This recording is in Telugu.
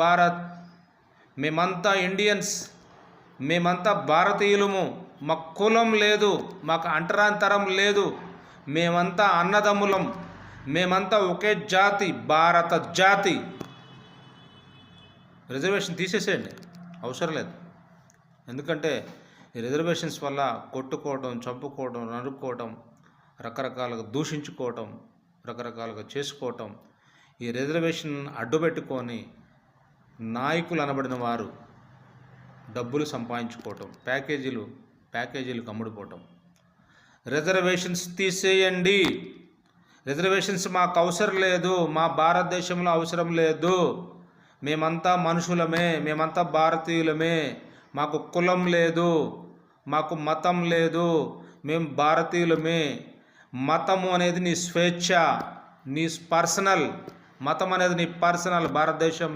భారత్ మేమంతా ఇండియన్స్ మేమంతా భారతీయులము మా కులం లేదు మాకు అంటరాంతరం లేదు మేమంతా అన్నదమ్ములం మేమంతా ఒకే జాతి భారత జాతి. రిజర్వేషన్ తీసేసేయండి అవసరం లేదు. ఎందుకంటే ఈ రిజర్వేషన్స్ వల్ల కొట్టుకోవడం చంపుకోవడం నరుక్కోవడం రకరకాలుగా దూషించుకోవటం రకరకాలుగా చేసుకోవటం ఈ రిజర్వేషన్ అడ్డుపెట్టుకొని నాయకులు అనబడిన వారు డబ్బులు సంపాదించుకోవటం ప్యాకేజీలు ప్యాకేజీలు కమ్ముడుపోవటం. రిజర్వేషన్స్ తీసేయండి. రిజర్వేషన్స్ మాకు అవసరం లేదు. మా భారతదేశంలో అవసరం లేదు. మేమంతా మనుషులమే. మేమంతా భారతీయులమే. మాకు కులం లేదు. మాకు మతం లేదు. మేము భారతీయులమే. మతము అనేది నీ స్వేచ్ఛ నీ పర్సనల్. మతం అనేది నీ పర్సనల్ భారతదేశం